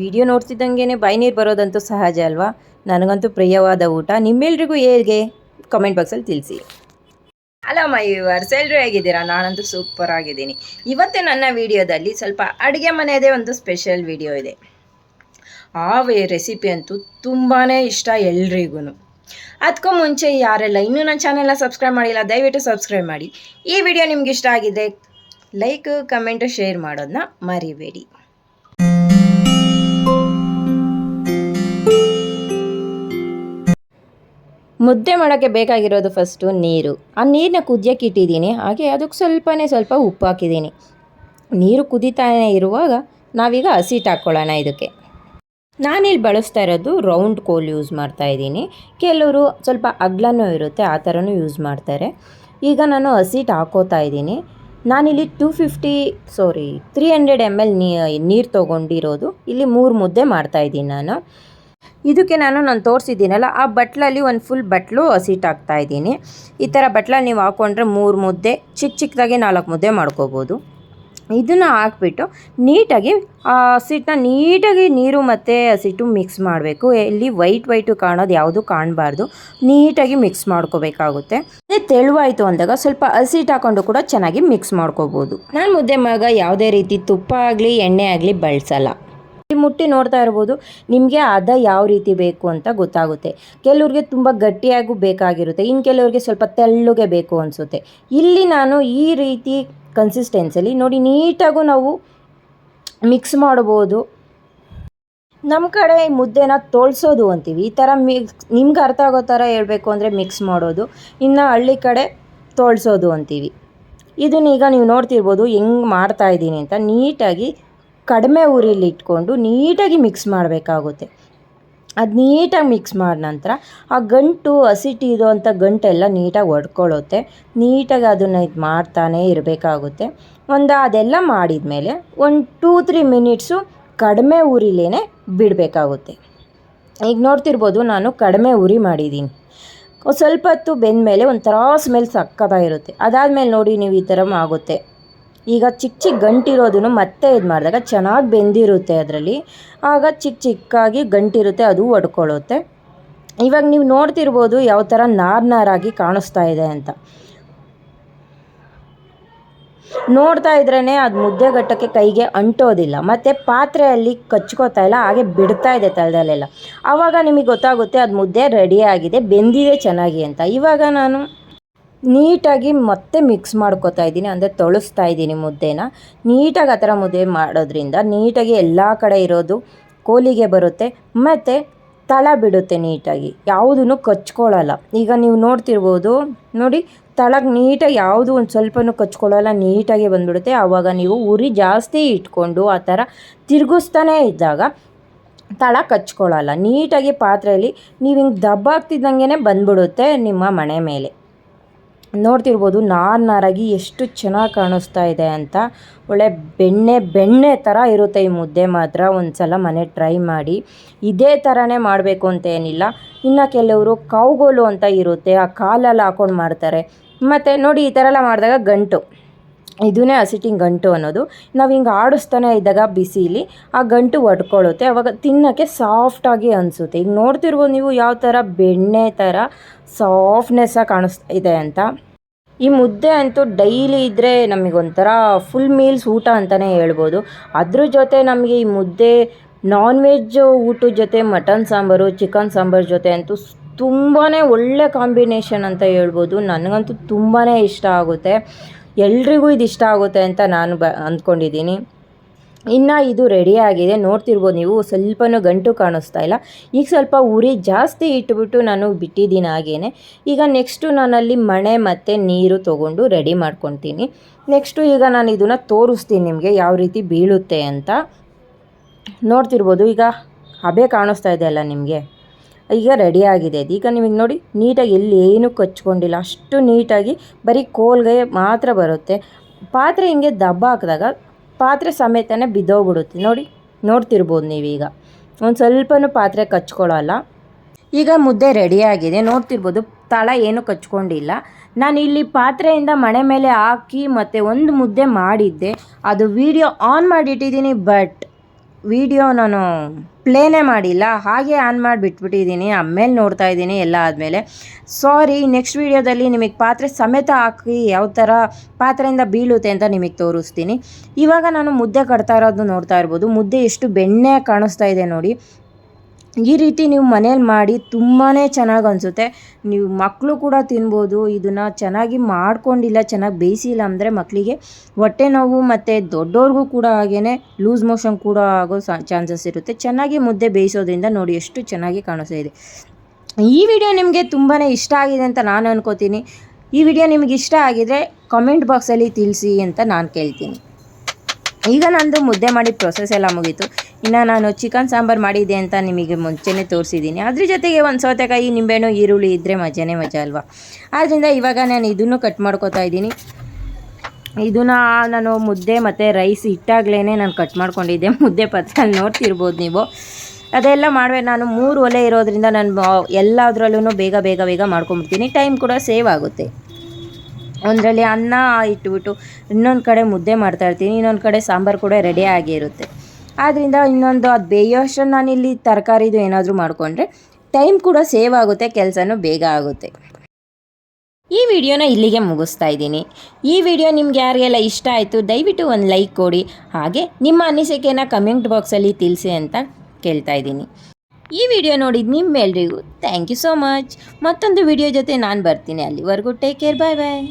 Video ನೋಡ್ತಿದ್ದಂಗೆ ಬಾಯಿ ನೀರು ಬರೋದಂತೂ ಸಹಜ ಅಲ್ವಾ? ನನಗಂತೂ ಪ್ರಿಯವಾದ ಊಟ. ನಿಮ್ಮೆಲ್ರಿಗೂ ಹೇಗೆ? ಕಮೆಂಟ್ ಬಾಕ್ಸಲ್ಲಿ ತಿಳಿಸಿ. ಅಲ್ಲ ಮೈ ವರ್ಷ ಎಲ್ಲರೂ ಹೇಗಿದ್ದೀರಾ? ನಾನಂತೂ ಸೂಪರ್ ಆಗಿದ್ದೀನಿ. ಇವತ್ತು ನನ್ನ ವಿಡಿಯೋದಲ್ಲಿ ಸ್ವಲ್ಪ ಅಡುಗೆ ಮನೆಯದೇ ಒಂದು ಸ್ಪೆಷಲ್ ವಿಡಿಯೋ ಇದೆ. ಆ ರೆಸಿಪಿ ಅಂತೂ ತುಂಬಾ ಇಷ್ಟ ಎಲ್ರಿಗೂ ಅದಕ್ಕೂ ಮುಂಚೆ ಯಾರೆಲ್ಲ ಇನ್ನೂ ನನ್ನ ಚಾನೆಲ್ನ ಸಬ್ಸ್ಕ್ರೈಬ್ ಮಾಡಿಲ್ಲ, ದಯವಿಟ್ಟು ಸಬ್ಸ್ಕ್ರೈಬ್ ಮಾಡಿ. ಈ ವಿಡಿಯೋ ನಿಮ್ಗೆ ಇಷ್ಟ ಆಗಿದೆ ಲೈಕ್ ಕಮೆಂಟ್ ಶೇರ್ ಮಾಡೋದನ್ನ ಮರಿಬೇಡಿ. ಮುದ್ದೆ ಮಾಡೋಕ್ಕೆ ಬೇಕಾಗಿರೋದು ಫಸ್ಟು ನೀರು. ಆ ನೀರನ್ನ ಕುದಿಯೋಕೆ ಇಟ್ಟಿದ್ದೀನಿ. ಹಾಗೆ ಅದಕ್ಕೆ ಸ್ವಲ್ಪನೇ ಸ್ವಲ್ಪ ಉಪ್ಪು ಹಾಕಿದ್ದೀನಿ. ನೀರು ಕುದೀತಾನೆ ಇರುವಾಗ ನಾವೀಗ ಹಸಿಟ್ಟು ಹಾಕ್ಕೊಳ್ಳೋಣ ಇದಕ್ಕೆ. ನಾನಿಲ್ಲಿ ಬಳಸ್ತಾ ಇರೋದು ರೌಂಡ್ ಕೋಲ್ ಯೂಸ್ ಮಾಡ್ತಾ ಇದ್ದೀನಿ. ಕೆಲವರು ಸ್ವಲ್ಪ ಅಗ್ಲನೂ ಇರುತ್ತೆ, ಆ ಥರನೂ ಯೂಸ್ ಮಾಡ್ತಾರೆ. ಈಗ ನಾನು ಹಸಿಟ್ಟು ಹಾಕೋತಾ ಇದ್ದೀನಿ. ನಾನಿಲ್ಲಿ ಟೂ ಫಿಫ್ಟಿ ಸಾರಿ ತ್ರೀ ಹಂಡ್ರೆಡ್ ಎಂ ಎಲ್ ನೀರು ತೊಗೊಂಡಿರೋದು. ಇಲ್ಲಿ ಮೂರು ಮುದ್ದೆ ಮಾಡ್ತಾಯಿದ್ದೀನಿ ನಾನು. ಇದಕ್ಕೆ ನಾನು ನಾನು ತೋರಿಸಿದ್ದೀನಲ್ಲ, ಆ ಬಟ್ಲಲ್ಲಿ ಒಂದು ಫುಲ್ ಬಟ್ಲು ಹಸಿಟ್ಟು ಹಾಕ್ತಾ ಇದ್ದೀನಿ. ಈ ಥರ ಬಟ್ಲಲ್ಲಿ ನೀವು ಹಾಕ್ಕೊಂಡ್ರೆ ಮೂರು ಮುದ್ದೆ ಚಿಕ್ಕ ಚಿಕ್ಕದಾಗಿ ನಾಲ್ಕು ಮುದ್ದೆ ಮಾಡ್ಕೋಬೋದು. ಇದನ್ನು ಹಾಕ್ಬಿಟ್ಟು ನೀಟಾಗಿ ಆ ಹಸಿಟ್ಟನ್ನ ನೀಟಾಗಿ ನೀರು ಮತ್ತು ಹಸಿಟ್ಟು ಮಿಕ್ಸ್ ಮಾಡಬೇಕು. ಇಲ್ಲಿ ವೈಟ್ ವೈಟು ಕಾಣೋದು, ಯಾವುದು ಕಾಣಬಾರ್ದು. ನೀಟಾಗಿ ಮಿಕ್ಸ್ ಮಾಡ್ಕೋಬೇಕಾಗುತ್ತೆ. ಅದೇ ತೆಳುವಾಯಿತು ಅಂದಾಗ ಸ್ವಲ್ಪ ಹಸಿಟ್ಟು ಹಾಕೊಂಡು ಕೂಡ ಚೆನ್ನಾಗಿ ಮಿಕ್ಸ್ ಮಾಡ್ಕೋಬೋದು. ನಾನು ಮುದ್ದೆ ಮಗ ಯಾವುದೇ ರೀತಿ ತುಪ್ಪ ಆಗಲಿ, ಎಣ್ಣೆ ಆಗಲಿ ಬಳಸಲ್ಲ. ಮುಟ್ಟಿ ನೋಡ್ತಾ ಇರ್ಬೋದು. ನಿಮಗೆ ಅದ ಯಾವ ರೀತಿ ಬೇಕು ಅಂತ ಗೊತ್ತಾಗುತ್ತೆ. ಕೆಲವ್ರಿಗೆ ತುಂಬ ಗಟ್ಟಿಯಾಗೂ ಬೇಕಾಗಿರುತ್ತೆ. ಇನ್ನು ಕೆಲವ್ರಿಗೆ ಸ್ವಲ್ಪ ತೆಳ್ಳಗೆ ಬೇಕು ಅನಿಸುತ್ತೆ. ಇಲ್ಲಿ ನಾನು ಈ ರೀತಿ ಕನ್ಸಿಸ್ಟೆನ್ಸಲ್ಲಿ ನೋಡಿ ನೀಟಾಗೂ ನಾವು ಮಿಕ್ಸ್ ಮಾಡ್ಬೋದು. ನಮ್ಮ ಕಡೆ ಮುದ್ದೆನ ತೋಳ್ಸೋದು ಅಂತೀವಿ. ಈ ಥರ ಮಿಕ್ಸ್ ನಿಮ್ಗೆ ಅರ್ಥ ಆಗೋ ಥರ ಹೇಳಬೇಕು ಅಂದರೆ ಮಿಕ್ಸ್ ಮಾಡೋದು. ಇನ್ನು ಹಳ್ಳಿ ಕಡೆ ತೋಳ್ಸೋದು ಅಂತೀವಿ. ಇದನ್ನೀಗ ನೀವು ನೋಡ್ತಿರ್ಬೋದು ಹೆಂಗೆ ಮಾಡ್ತಾ ಇದ್ದೀನಿ ಅಂತ ನೀಟಾಗಿ ಕಡಿಮೆ ಉರಿಲಿ ಇಟ್ಕೊಂಡು ನೀಟಾಗಿ ಮಿಕ್ಸ್ ಮಾಡಬೇಕಾಗುತ್ತೆ. ಅದು ನೀಟಾಗಿ ಮಿಕ್ಸ್ ಮಾಡಿದ ನಂತರ ಆ ಗಂಟು ಹಸಿಟ್ಟು ಇರೋವಂಥ ಗಂಟೆಲ್ಲ ನೀಟಾಗಿ ಒಡ್ಕೊಳ್ಳುತ್ತೆ. ನೀಟಾಗಿ ಅದನ್ನು ಇದು ಮಾಡ್ತಾನೇ ಇರಬೇಕಾಗುತ್ತೆ. ಒಂದು ಅದೆಲ್ಲ ಮಾಡಿದ ಮೇಲೆ ಒಂದು ಟೂ ತ್ರೀ ಮಿನಿಟ್ಸು ಕಡಿಮೆ ಉರಿಲೇ ಬಿಡಬೇಕಾಗುತ್ತೆ. ಈಗ ನೋಡ್ತಿರ್ಬೋದು ನಾನು ಕಡಿಮೆ ಉರಿ ಮಾಡಿದ್ದೀನಿ. ಸ್ವಲ್ಪ ಹೊತ್ತು ಬೆಂದಮೇಲೆ ಒಂಥರ ಸ್ಮೆಲ್ ಸಕ್ಕತ್ತಾಗಿರುತ್ತೆ. ಅದಾದಮೇಲೆ ನೋಡಿ ನೀವು ಈ ಥರ ಆಗುತ್ತೆ. ಈಗ ಚಿಕ್ಕ ಚಿಕ್ಕ ಗಂಟಿರೋದನ್ನು ಮತ್ತೆ ಇದು ಮಾಡಿದಾಗ ಚೆನ್ನಾಗಿ ಬೆಂದಿರುತ್ತೆ ಅದರಲ್ಲಿ. ಆಗ ಚಿಕ್ಕ ಚಿಕ್ಕಾಗಿ ಗಂಟಿರುತ್ತೆ, ಅದು ಒಡ್ಕೊಳ್ಳುತ್ತೆ. ಇವಾಗ ನೀವು ನೋಡ್ತಿರ್ಬೋದು ಯಾವ ಥರ ನಾರ್ ನಾರಾಗಿ ಕಾಣಿಸ್ತಾ ಇದೆ ಅಂತ. ನೋಡ್ತಾ ಇದ್ರೇ ಅದು ಮುದ್ದೆ ಗಟ್ಟಕ್ಕೆ ಕೈಗೆ ಅಂಟೋದಿಲ್ಲ, ಮತ್ತು ಪಾತ್ರೆಯಲ್ಲಿ ಕಚ್ಕೋತಾ ಇಲ್ಲ, ಹಾಗೆ ಬಿಡ್ತಾ ಇದೆ ತಳದಲ್ಲೆಲ್ಲ ಆವಾಗ ನಿಮಗೆ ಗೊತ್ತಾಗುತ್ತೆ ಅದು ಮುದ್ದೆ ರೆಡಿಯಾಗಿದೆ ಬೆಂದಿದೆ ಚೆನ್ನಾಗಿ ಅಂತ. ಇವಾಗ ನಾನು ನೀಟಾಗಿ ಮತ್ತೆ ಮಿಕ್ಸ್ ಮಾಡ್ಕೋತಾ ಇದ್ದೀನಿ, ಅಂದರೆ ತೊಳಸ್ತಾ ಇದ್ದೀನಿ ಮುದ್ದೆನ. ನೀಟಾಗಿ ಆ ಥರ ಮುದ್ದೆ ಮಾಡೋದ್ರಿಂದ ನೀಟಾಗಿ ಎಲ್ಲ ಕಡೆ ಇರೋದು ಕೋಲಿಗೆ ಬರುತ್ತೆ, ಮತ್ತು ತಳ ಬಿಡುತ್ತೆ ನೀಟಾಗಿ. ಯಾವುದೂ ಕಚ್ಕೊಳ್ಳಲ್ಲ. ಈಗ ನೀವು ನೋಡ್ತಿರ್ಬೋದು, ನೋಡಿ ತಳಗೆ ನೀಟಾಗಿ ಯಾವುದು ಒಂದು ಸ್ವಲ್ಪನೂ ಕಚ್ಕೊಳ್ಳಲ್ಲ, ನೀಟಾಗಿ ಬಂದ್ಬಿಡುತ್ತೆ. ಆವಾಗ ನೀವು ಉರಿ ಜಾಸ್ತಿ ಇಟ್ಕೊಂಡು ಆ ಥರ ತಿರುಗಿಸ್ತಾನೇ ಇದ್ದಾಗ ತಳ ಕಚ್ಕೊಳ್ಳಲ್ಲ. ನೀಟಾಗಿ ಪಾತ್ರೆಯಲ್ಲಿ ನೀವು ಹಿಂಗೆ ದಬ್ಬಾಗ್ತಿದ್ದಂಗೆ ಬಂದ್ಬಿಡುತ್ತೆ ನಿಮ್ಮ ಮನೆ ಮೇಲೆ. ನೋಡ್ತಿರ್ಬೋದು ನಾರು ನಾರಾಗಿ ಎಷ್ಟು ಚೆನ್ನಾಗಿ ಕಾಣಿಸ್ತಾ ಇದೆ ಅಂತ. ಒಳ್ಳೆ ಬೆಣ್ಣೆ ಬೆಣ್ಣೆ ಥರ ಇರುತ್ತೆ ಈ ಮುದ್ದೆ ಮಾತ್ರ. ಒಂದು ಸಲ ಮನೆ ಟ್ರೈ ಮಾಡಿ. ಇದೇ ಥರನೇ ಮಾಡಬೇಕು ಅಂತ ಏನಿಲ್ಲ. ಇನ್ನು ಕೆಲವರು ಕಾವುಗೋಲು ಅಂತ ಇರುತ್ತೆ. ಆ ಕಾಲಲ್ಲಿ ಹಾಕೊಂಡು ಮಾಡ್ತಾರೆ. ಮತ್ತು ನೋಡಿ ಈ ಥರ ಎಲ್ಲ ಮಾಡಿದಾಗ ಗಂಟು. ಇದನ್ನೇ ಹಸಿಟ್ಟಿಂಗ್ ಗಂಟು ಅನ್ನೋದು. ನಾವು ಹಿಂಗೆ ಆಡಿಸ್ತಾನೆ ಇದ್ದಾಗ ಬಿಸಿಲಿ, ಆ ಗಂಟು ಒಡ್ಕೊಳ್ಳುತ್ತೆ. ಅವಾಗ ತಿನ್ನೋಕ್ಕೆ ಸಾಫ್ಟಾಗಿ ಅನಿಸುತ್ತೆ. ಈಗ ನೋಡ್ತಿರ್ಬೋದು ನೀವು ಯಾವ ಥರ ಬೆಣ್ಣೆ ಥರ ಸಾಫ್ಟ್ನೆಸ್ಸಾಗಿ ಕಾಣಿಸ್ತಾ ಇದೆ ಅಂತ. ಈ ಮುದ್ದೆ ಅಂತೂ ಡೈಲಿ ಇದ್ದರೆ ನಮಗೊಂಥರ ಫುಲ್ ಮೀಲ್ಸ್ ಊಟ ಅಂತಲೇ ಹೇಳ್ಬೋದು. ಅದ್ರ ಜೊತೆ ನಮಗೆ ಈ ಮುದ್ದೆ ನಾನ್ ವೆಜ್ ಊಟದ ಜೊತೆ ಮಟನ್ ಸಾಂಬಾರು ಚಿಕನ್ ಸಾಂಬಾರು ಜೊತೆ ಅಂತೂ ತುಂಬಾ ಒಳ್ಳೆ ಕಾಂಬಿನೇಷನ್ ಅಂತ ಹೇಳ್ಬೋದು. ನನಗಂತೂ ತುಂಬಾ ಇಷ್ಟ ಆಗುತ್ತೆ. ಎಲ್ರಿಗೂ ಇದು ಇಷ್ಟ ಆಗುತ್ತೆ ಅಂತ ನಾನು ಬ, ಅಂದ್ಕೊಂಡಿದ್ದೀನಿ. ಇನ್ನು ಇದು ರೆಡಿಯಾಗಿದೆ ನೋಡ್ತಿರ್ಬೋದು ನೀವು, ಸ್ವಲ್ಪನೂ ಗಂಟು ಕಾಣಿಸ್ತಾ ಇಲ್ಲ. ಈಗ ಸ್ವಲ್ಪ ಉರಿ ಜಾಸ್ತಿ ಇಟ್ಬಿಟ್ಟು ನಾನು ಬಿಟ್ಟಿದ್ದೀನಿ ಹಾಗೇ ಈಗ ನೆಕ್ಸ್ಟು ನಾನಲ್ಲಿ ಮಣೆ ಮತ್ತು ನೀರು ತೊಗೊಂಡು ರೆಡಿ ಮಾಡ್ಕೊತೀನಿ. ನೆಕ್ಸ್ಟು ಈಗ ನಾನು ಇದನ್ನು ತೋರಿಸ್ತೀನಿ ನಿಮಗೆ ಯಾವ ರೀತಿ ಬೀಳುತ್ತೆ ಅಂತ. ನೋಡ್ತಿರ್ಬೋದು, ಈಗ ಹಬೆ ಕಾಣಿಸ್ತಾ ಇದೆ ಅಲ್ಲ ನಿಮಗೆ? ಈಗ ರೆಡಿಯಾಗಿದೆ ಅದು ಈಗ ನಿಮಗೆ ನೋಡಿ, ನೀಟಾಗಿ ಎಲ್ಲಿ ಏನೂ ಕಚ್ಕೊಂಡಿಲ್ಲ, ಅಷ್ಟು ನೀಟಾಗಿ ಬರೀ ಕೋಲ್ಗೆ ಮಾತ್ರ ಬರುತ್ತೆ. ಪಾತ್ರೆ ಹಿಂಗೆ ದಬ್ಬ ಹಾಕಿದಾಗ ಪಾತ್ರೆ ಸಮೇತನೇ ಬಿದ್ದೋಗ್ಬಿಡುತ್ತೆ. ನೋಡಿ, ನೋಡ್ತಿರ್ಬೋದು ನೀವೀಗ. ಒಂದು ಸ್ವಲ್ಪನೂ ಪಾತ್ರೆ ಕಚ್ಕೊಳ್ಳೋಲ್ಲ. ಈಗ ಮುದ್ದೆ ರೆಡಿಯಾಗಿದೆ ನೋಡ್ತಿರ್ಬೋದು, ತಳ ಏನು ಕಚ್ಕೊಂಡಿಲ್ಲ. ನಾನು ಇಲ್ಲಿ ಪಾತ್ರೆಯಿಂದ ಮಣೆ ಮೇಲೆ ಹಾಕಿ ಮತ್ತು ಒಂದು ಮುದ್ದೆ ಮಾಡಿದ್ದೆ. ಅದು ವಿಡಿಯೋ ಆನ್ ಮಾಡಿಟ್ಟಿದ್ದೀನಿ ಬಟ್ ವಿಡಿಯೋ ನಾನು ಪ್ಲೇನೇ ಮಾಡಿಲ್ಲ, ಹಾಗೆ ಆನ್ ಮಾಡಿ ಬಿಟ್ಬಿಟ್ಟಿದ್ದೀನಿ ಆಮೇಲೆ ನೋಡ್ತಾ ಇದ್ದೀನಿ, ಎಲ್ಲ ಆದಮೇಲೆ. ಸಾರಿ, ನೆಕ್ಸ್ಟ್ ವೀಡಿಯೋದಲ್ಲಿ ನಿಮಗೆ ಪಾತ್ರೆ ಸಮೇತ ಹಾಕಿ ಯಾವ ಥರ ಪಾತ್ರೆಯಿಂದ ಬೀಳುತ್ತೆ ಅಂತ ನಿಮಗೆ ತೋರಿಸ್ತೀನಿ. ಇವಾಗ ನಾನು ಮುದ್ದೆ ಕಟ್ತಾ ಇರೋದು ನೋಡ್ತಾ ಇರ್ಬೋದು. ಮುದ್ದೆ ಎಷ್ಟು ಬೆಣ್ಣೆ ಕಾಣಿಸ್ತಾ ಇದೆ ನೋಡಿ. ಈ ರೀತಿ ನೀವು ಮನೇಲಿ ಮಾಡಿ ತುಂಬಾ ಚೆನ್ನಾಗಿ ಅನಿಸುತ್ತೆ. ನೀವು ಮಕ್ಕಳು ಕೂಡ ತಿನ್ಬೋದು, ಇದನ್ನು ಚೆನ್ನಾಗಿ ಮಾಡ್ಕೊಂಡಿಲ್ಲ, ಚೆನ್ನಾಗಿ ಬೇಯಿಸಿಲ್ಲ ಅಂದರೆ ಮಕ್ಕಳಿಗೆ ಹೊಟ್ಟೆ ನೋವು ಮತ್ತು ದೊಡ್ಡವ್ರಿಗೂ ಕೂಡ ಹಾಗೇ ಲೂಸ್ ಮೋಷನ್ ಕೂಡ ಆಗೋ ಚಾನ್ಸಸ್ ಇರುತ್ತೆ. ಚೆನ್ನಾಗಿ ಮುದ್ದೆ ಬೇಯಿಸೋದ್ರಿಂದ ನೋಡಿ ಎಷ್ಟು ಚೆನ್ನಾಗಿ ಕಾಣಿಸ್ತಾ ಇದೆ. ಈ ವಿಡಿಯೋ ನಿಮಗೆ ತುಂಬಾ ಇಷ್ಟ ಆಗಿದೆ ಅಂತ ನಾನು ಅನ್ಕೋತೀನಿ. ಈ ವಿಡಿಯೋ ನಿಮಗೆ ಇಷ್ಟ ಆಗಿದ್ರೆ ಕಮೆಂಟ್ ಬಾಕ್ಸಲ್ಲಿ ತಿಳಿಸಿ ಅಂತ ನಾನು ಕೇಳ್ತೀನಿ. ಈಗ ನಂದು ಮುದ್ದೆ ಮಾಡಿ ಪ್ರೊಸೆಸ್ ಎಲ್ಲ ಮುಗೀತು. ಇನ್ನು ನಾನು ಚಿಕನ್ ಸಾಂಬಾರು ಮಾಡಿದೆ ಅಂತ ನಿಮಗೆ ಮುಂಚೆನೇ ತೋರಿಸಿದ್ದೀನಿ. ಅದ್ರ ಜೊತೆಗೆ ಒಂದು ಸೌತೆಕಾಯಿ, ನಿಂಬೆಹಣ್ಣು, ಈರುಳ್ಳಿ ಇದ್ದರೆ ಮಜಾನೇ ಮಜಾ ಅಲ್ವಾ? ಆದ್ದರಿಂದ ಇವಾಗ ನಾನು ಇದನ್ನು ಕಟ್ ಮಾಡ್ಕೋತಾ ಇದ್ದೀನಿ. ಇದನ್ನು ನಾನು ಮುದ್ದೆ ಮತ್ತು ರೈಸ್ ಇಟ್ಟಾಗಲೇ ನಾನು ಕಟ್ ಮಾಡ್ಕೊಂಡಿದ್ದೆ. ಮುದ್ದೆ ಪತ್ರದಲ್ಲಿ ನೋಡ್ತಿರ್ಬೋದು ನೀವು. ಅದೆಲ್ಲ ಮಾಡುವೆ, ನಾನು ಮೂರು ಒಲೆ ಇರೋದ್ರಿಂದ ನಾನು ಎಲ್ಲದರಲ್ಲೂ ಬೇಗ ಬೇಗ ಬೇಗ ಮಾಡ್ಕೊಂಬಿಡ್ತೀನಿ ಟೈಮ್ ಕೂಡ ಸೇವ್ ಆಗುತ್ತೆ. ಒಂದರಲ್ಲಿ ಅನ್ನ ಇಟ್ಬಿಟ್ಟು ಇನ್ನೊಂದು ಕಡೆ ಮುದ್ದೆ ಮಾಡ್ತಾಯಿರ್ತೀನಿ ಇನ್ನೊಂದು ಕಡೆ ಸಾಂಬಾರು ಕೂಡ ರೆಡಿ ಆಗಿರುತ್ತೆ ಆದ್ದರಿಂದ ಇನ್ನೊಂದು ಅದು ಬೇಯೋಷ್ಟು ನಾನಿಲ್ಲಿ ತರಕಾರಿದು ಏನಾದರೂ ಮಾಡಿಕೊಂಡ್ರೆ ಟೈಮ್ ಕೂಡ ಸೇವ್ ಆಗುತ್ತೆ, ಕೆಲಸನೂ ಬೇಗ ಆಗುತ್ತೆ. ಈ ವಿಡಿಯೋನ ಇಲ್ಲಿಗೆ ಮುಗಿಸ್ತಾ ಇದ್ದೀನಿ. ಈ ವಿಡಿಯೋ ನಿಮ್ಗೆ ಯಾರಿಗೆಲ್ಲ ಇಷ್ಟ ಆಯಿತು, ದಯವಿಟ್ಟು ಒಂದು ಲೈಕ್ ಕೊಡಿ. ಹಾಗೆ ನಿಮ್ಮ ಅನಿಸಿಕೆನ ಕಮೆಂಟ್ ಬಾಕ್ಸಲ್ಲಿ ತಿಳಿಸಿ ಅಂತ ಕೇಳ್ತಾ ಇದ್ದೀನಿ. ಈ ವಿಡಿಯೋ ನೋಡಿದ ನಿಮ್ಮೆಲ್ರಿಗೂ ಥ್ಯಾಂಕ್ ಯು ಸೋ ಮಚ್ ಮತ್ತೊಂದು ವಿಡಿಯೋ ಜೊತೆ ನಾನು ಬರ್ತೀನಿ. ಅಲ್ಲಿವರೆಗೂ ಟೇಕ್ ಕೇರ್ ಬಾಯ್ ಬಾಯ್